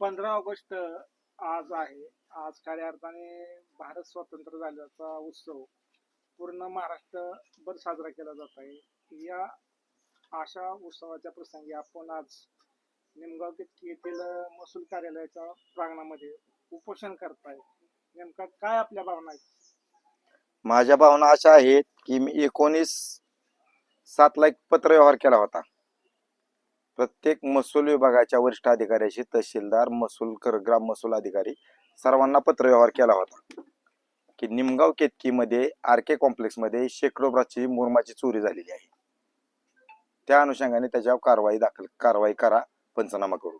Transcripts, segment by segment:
पंधरा ऑगस्ट आज आहे. आज खऱ्या अर्थाने भारत स्वतंत्र झाल्याचा उत्सव पूर्ण महाराष्ट्रभर साजरा केला जात आहे. या अशा उत्सवाच्या प्रसंगी आपण आज निमगाव येथील महसूल कार्यालयाच्या प्रांगणामध्ये उपोषण करताय. नेमका काय आपल्या भावना आहेत? माझ्या भावना अशा आहेत की मी एकोणीस सातला एक पत्रव्यवहार केला होता. प्रत्येक महसूल विभागाच्या वरिष्ठ अधिकाऱ्याशी तहसीलदार महसूल कर ग्राम महसूल अधिकारी सर्वांना पत्रव्यवहार केला होता. की निमगाव केतकीमध्ये आर के कॉम्प्लेक्समध्ये शेकडो ब्राची मुरमाची चोरी झालेली आहे. त्या अनुषंगाने त्याच्यावर कारवाई दाखल कारवाई करा पंचनामा करू.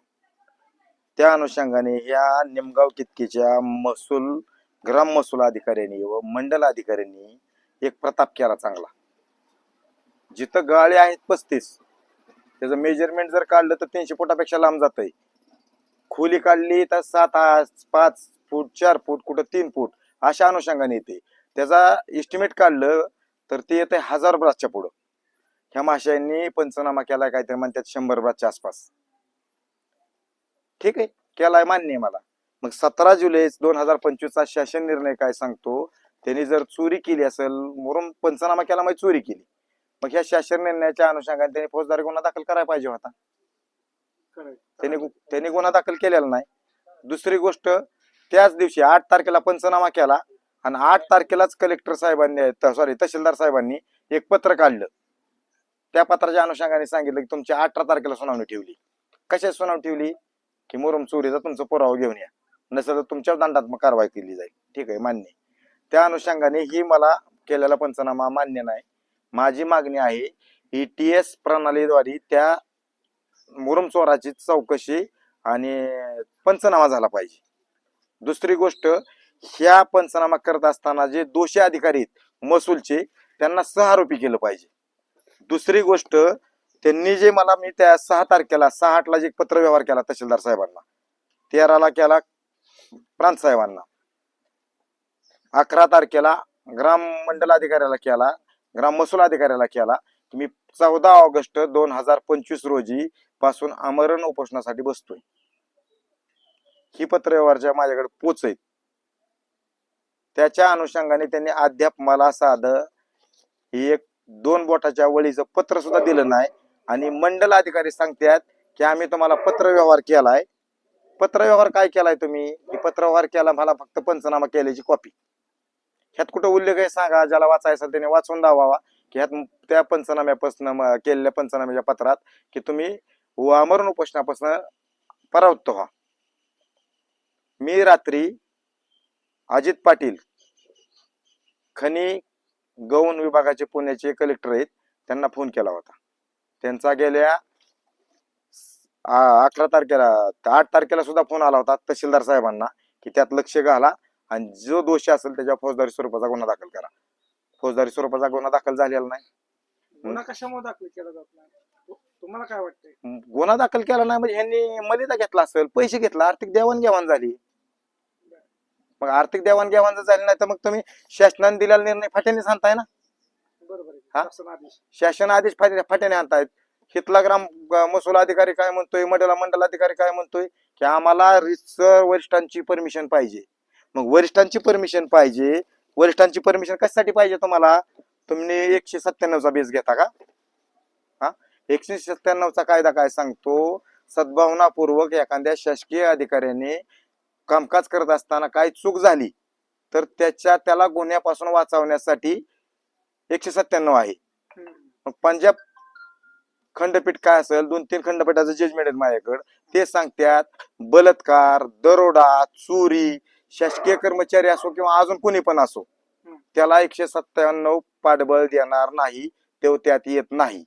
त्या अनुषंगाने या निमगाव कितकीच्या महसूल ग्राम महसूल अधिकाऱ्यांनी व मंडल अधिकाऱ्यांनी एक प्रताप केला चांगला. जिथं गाळे आहेत पस्तीस त्याचं मेजरमेंट जर काढलं तर तीनशे फुटापेक्षा लांब जात आहे खोली काढली तर सात पाच फूट चार फूट कुठं तीन फूट अशा अनुषंगाने येते. त्याचा एस्टिमेट काढलं तर ते येते हजार ब्रासच्या पुढं. ह्या माशांनी पंचनामा केलाय काहीतरी म्हणतात शंभर ब्रासच्या आसपास. ठीक आहे केलाय मान्य आहे मला. मग सतरा जुलै दोन हजार पंचवीसचा शासन निर्णय काय सांगतो? त्यांनी जर चोरी केली असेल म्हणून पंचनामा केला मग चोरी केली. मग ह्या शासन निर्णयाच्या अनुषंगाने त्यांनी फौजदारी गुन्हा दाखल करायला पाहिजे होता. त्यांनी त्यांनी गुन्हा दाखल केलेला नाही. दुसरी गोष्ट त्याच दिवशी आठ तारखेला पंचनामा केला आणि आठ तारखेलाच कलेक्टर साहेबांनी सॉरी तहसीलदार साहेबांनी एक पत्र काढलं. त्या पत्राच्या अनुषंगाने सांगितलं की तुमची अठरा तारखेला सुनावणी ठेवली. कशाची सुनावणी ठेवली? की मुरुम चोरीचा तुमचा पुरावा घेऊन या. नसेल तर तुमच्यावर दंडात्मक कारवाई केली जाईल. ठीक आहे मान्य. त्या अनुषंगाने ही मला केलेला पंचनामा मान्य नाही. माझी मागणी आहे ई टी एस प्रणालीद्वारे त्या मुरुमचोराची चौकशी आणि पंचनामा झाला पाहिजे. दुसरी गोष्ट ह्या पंचनामा करत असताना जे दोषी अधिकारी आहेत महसूलचे त्यांना सहारोपी केलं पाहिजे. दुसरी गोष्ट त्यांनी जे मला मी त्या सहा तारखेला सहा आठला जे पत्र व्यवहार केला तहसीलदार साहेबांना तेराला केला प्रांत साहेबांना अकरा तारखेला ग्राम मंडल अधिकाऱ्याला केला ग्राम महसूल अधिकाऱ्याला केला की मी चौदा ऑगस्ट दोन हजार पंचवीस रोजी पासून आमरण उपोषणासाठी बसतोय. ही पत्रव्यवहारच्या माझ्याकडे पोच आहेत. त्याच्या अनुषंगाने त्यांनी अद्याप मला साधं एक दोन बोटाच्या वळीचं पत्र सुद्धा दिलं नाही. आणि मंडल अधिकारी सांगतात की आम्ही तुम्हाला पत्र व्यवहार केलाय. पत्र व्यवहार काय केलाय तुम्ही? पत्र व्यवहार केला मला फक्त पंचनामा केल्याची कॉपी ह्यात कुठं उल्लेख आहे सांगा ज्याला वाचायचा त्याने वाचून दावावा. की ह्यात त्या पंचनाम्यापासून केलेल्या पंचनाम्याच्या पत्रात की तुम्ही वामरण उपोषणापासून परावृत्त व्हा. मी रात्री अजित पाटील खनी गौण विभागाचे पुण्याचे कलेक्टर आहेत त्यांना फोन केला होता. त्यांचा गेल्या अकरा तारखेला आठ तारखेला सुद्धा फोन आला होता तहसीलदार साहेबांना की त्यात लक्ष घाला. आणि जो दोषी असेल त्याच्या फौजदारी स्वरूपाचा गुन्हा दाखल करा. फौजदारी स्वरूपाचा गुन्हा दाखल झालेला नाही. गुन्हा कशामुळे दाखल केला जात नाही? तुम्हाला काय वाटतंय? गुन्हा दाखल केला नाही म्हणजे ह्यांनी मलिदा घेतला असेल पैसे घेतला आर्थिक देवाणघेवाण झाली. मग आर्थिक देवाणघेवाण जर झाली नाही तर मग तुम्ही शासनाने दिलेला निर्णय फाट्याने सांगताय ना? बरोबर? शासन आदेश. फाट्याने आणतायत. हितला ग्राम महसूल अधिकारी काय म्हणतोय मंडला मंडल अधिकारी काय म्हणतोय की आम्हाला रितसर वरिष्ठांची परमिशन पाहिजे. मग वरिष्ठांची परमिशन पाहिजे. वरिष्ठांची परमिशन कशासाठी पाहिजे तुम्हाला? तुम्ही एकशे सत्त्याण्णवचा बेस घेता का? हा? एकशे सत्त्याण्णवचा कायदा काय सांगतो? सद्भावनापूर्वक एखाद्या शासकीय अधिकाऱ्याने कामकाज करत असताना काही चूक झाली तर त्याच्या त्याला गुन्ह्यापासून वाचवण्यासाठी एकशे सत्त्याण्णव आहे. मग पंजाब खंडपीठ काय असेल? दोन तीन खंडपीठाचं जजमेंट आहे माझ्याकडे. ते सांगतात बलात्कार दरोडा चोरी शासकीय कर्मचारी असो किंवा अजून कोणी पण असो. त्याला एकशे सत्त्याण्णव पाठबळ देणार नाही तो त्यात येत नाही.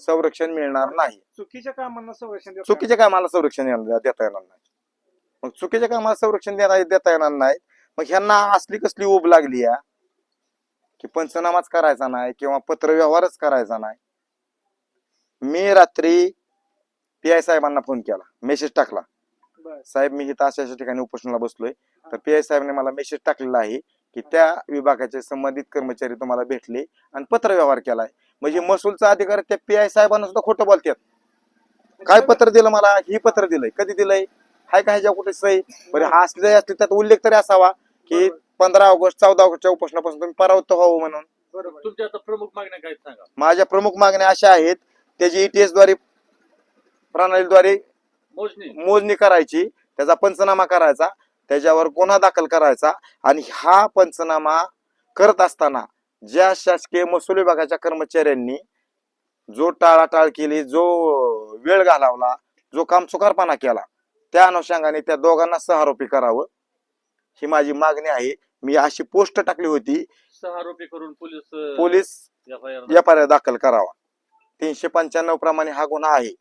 संरक्षण मिळणार. नाही. चुकीच्या कामांना संरक्षण चुकीच्या कामाला संरक्षण देता येणार नाही. मग चुकीच्या कामाला संरक्षण देणार देता येणार नाही. मग ह्यांना असली कसली ऊब लागली या? की पंचनामाच करायचा नाही किंवा पत्रव्यवहारच करायचा नाही. मी रात्री पी आय साहेबांना फोन केला मेसेज टाकला. साहेब मी इथं अशा अशा ठिकाणी उपोषणाला बसलोय. तर पी आय साहेबने मला मेसेज टाकलेला आहे की त्या विभागाचे संबंधित कर्मचारी तुम्हाला भेटले आणि पत्रव्यवहार केलाय. म्हणजे महसूलचा अधिकारी त्या पी आय साहेबांना सुद्धा खोटं बोलतात. काय पत्र दिलं मला? ही पत्र दिलंय. कधी दिलंय? हाय का ह्याच्या कुठे सही? बरं हा असले असले त्यात उल्लेख तरी असावा की. पंधरा ऑगस्ट चौदा ऑगस्टच्या उपोषणापासून तुम्ही परावृत्त व्हावं म्हणून. बरोबर. आहे. तुमच्या आता प्रमुख मागण्या काय सांगा? माझ्या प्रमुख मागण्या अशा आहेत त्याची ईटीएसद्वारे प्रणालीद्वारे मोजणी. करायची त्याचा पंचनामा करायचा त्याच्यावर गुन्हा दाखल करायचा आणि हा पंचनामा करत असताना ज्या शासकीय महसूल विभागाच्या कर्मचाऱ्यांनी जो टाळाटाळ केली जो वेळ घालवला जो कामचुकारपणा केला त्या अनुषंगाने त्या दोघांना सहारोपी करावं. ही माझी मागणी आहे. मी अशी पोस्ट टाकली होती. सहा आरोपी करून police police F I R दाखल करावा. तीनशे पंच्याण्णव प्रमाणे हा गुन्हा आहे.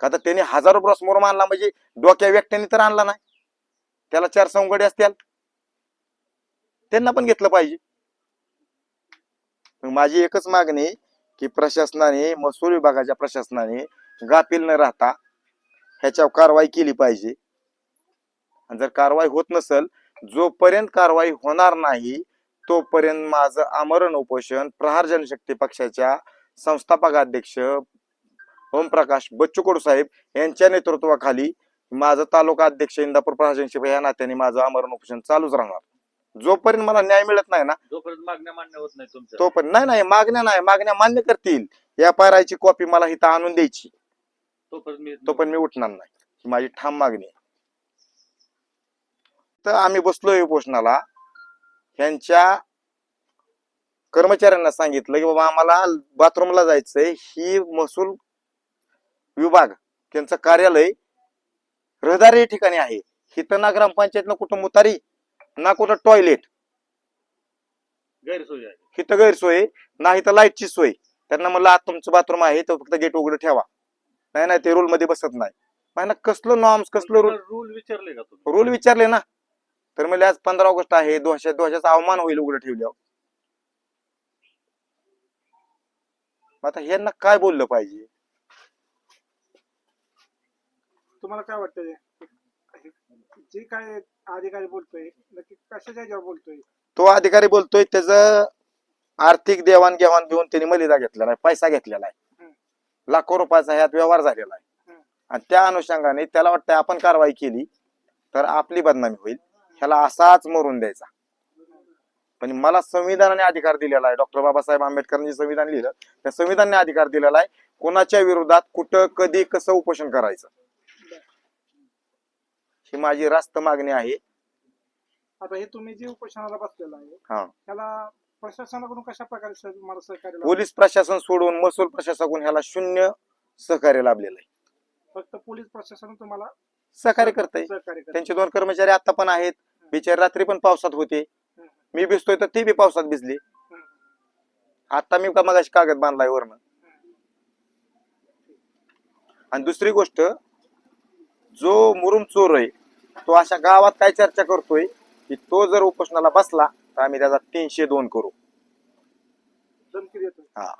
का तर त्यांनी हजारो ब्रॉस मोर आणला म्हणजे डोक्या व्यक्तीने तर आणला नाही. त्याला चार संगडी असतील. त्यांना पण घेतलं पाहिजे. माझी एकच मागणी की प्रशासनाने महसूल विभागाच्या प्रशासनाने गाफील न राहता ह्याच्यावर कारवाई केली पाहिजे. आणि जर कारवाई होत नसेल जोपर्यंत कारवाई होणार नाही तोपर्यंत माझं आमरण उपोषण प्रहार जनशक्ती पक्षाच्या संस्थापक अध्यक्ष ओमप्रकाश बच्चू कडू साहेब यांच्या नेतृत्वाखाली माझं तालुका अध्यक्ष इंदापूर जनशक्ती या नात्याने माझं आमरण उपोषण चालूच राहणार. जोपर्यंत मला न्याय मिळत नाही ना जोपर्यंत मागण्या मान्य होत नाही तुमच्या. तोपर्यंत नाही नाही मागण्या नाही मागण्या मान्य करतील. या पायराची कॉपी मला इथं आणून द्यायची. तोपर्यंत मी तो पण मी उठणार नाही. ही माझी ठाम मागणी आहे. तर आम्ही बसलोय उपोषणाला. ह्यांच्या कर्मचाऱ्यांना सांगितलं की बाबा आम्हाला बाथरूमला जायचंय. ही महसूल विभाग त्यांचं कार्यालय रहदारी या ठिकाणी आहे. हिथं ना ग्रामपंचायत ना कुठं मुतारी ना कुठं टॉयलेट गैरसोय हिथं गैरसोय ना इथं लाईटची सोय. त्यांना म्हणलं आत तुमचं बाथरूम आहे तो फक्त गेट उघडं ठेवा. नाही नाही ते रूल मध्ये बसत नाही. नाही ना कसलं नॉर्म्स कसलं रूल रूल विचारले का तुम्ही? रूल विचारले ना. तर म्हणजे आज पंधरा ऑगस्ट आहे दोनशे दोनशेचा अवमान होईल उघडं ठेवल्यावर. आता यांना काय बोललं पाहिजे? तुम्हाला काय वाटतं हे? जे काय अधिकारी बोलतोय नक्की कशाच्या ह्याच्यावर बोलतोय? तो अधिकारी बोलतोय त्याचं आर्थिक देवाणघेवाण घेऊन त्यांनी मलिदा घेतलेला आहे पैसा घेतलेला आहे. लाखो रुपयाचा ह्यात व्यवहार झालेला आहे. आणि त्या अनुषंगाने त्याला वाटतं आपण कारवाई केली तर आपली बदनामी होईल. ह्याला असाच मरून द्यायचा. पण मला संविधानाने अधिकार दिलेला आहे. डॉक्टर बाबासाहेब आंबेडकरांनी संविधान लिहिलं त्या संविधानाने अधिकार दिलेला आहे. कोणाच्या विरोधात कुठं कधी कसं उपोषण करायचं? ही माझी रास्त मागणी आहे. आता हे तुम्ही जे उपोषणाला बसलेलं आहे हा. त्याला प्रशासनाकडून कशा प्रकारे सह- तुम्हाला सहकार्य लाभलं? पोलीस प्रशासन सोडून महसूल प्रशासनाकडून ह्याला शून्य सहकार्य लाभलेलं आहे. फक्त पोलीस प्रशासन तुम्हाला सहकार्य करताय. सहकार्य करतंय. त्यांचे दोन कर्मचारी आता पण आहेत. बिचारे रात्री पण पावसात होते. हम्म. मी भिजतोय तर ते बी पावसात भिजले. हम्म. आता मी का मगाशी कागद बांधलाय वरनं. आणि दुसरी गोष्ट जो मुरुम चोर आहे तो अशा गावात काय चर्चा करतोय की तो जर उपोषणाला बसला तर आम्ही त्याचा तीनशे दोन करू. हा.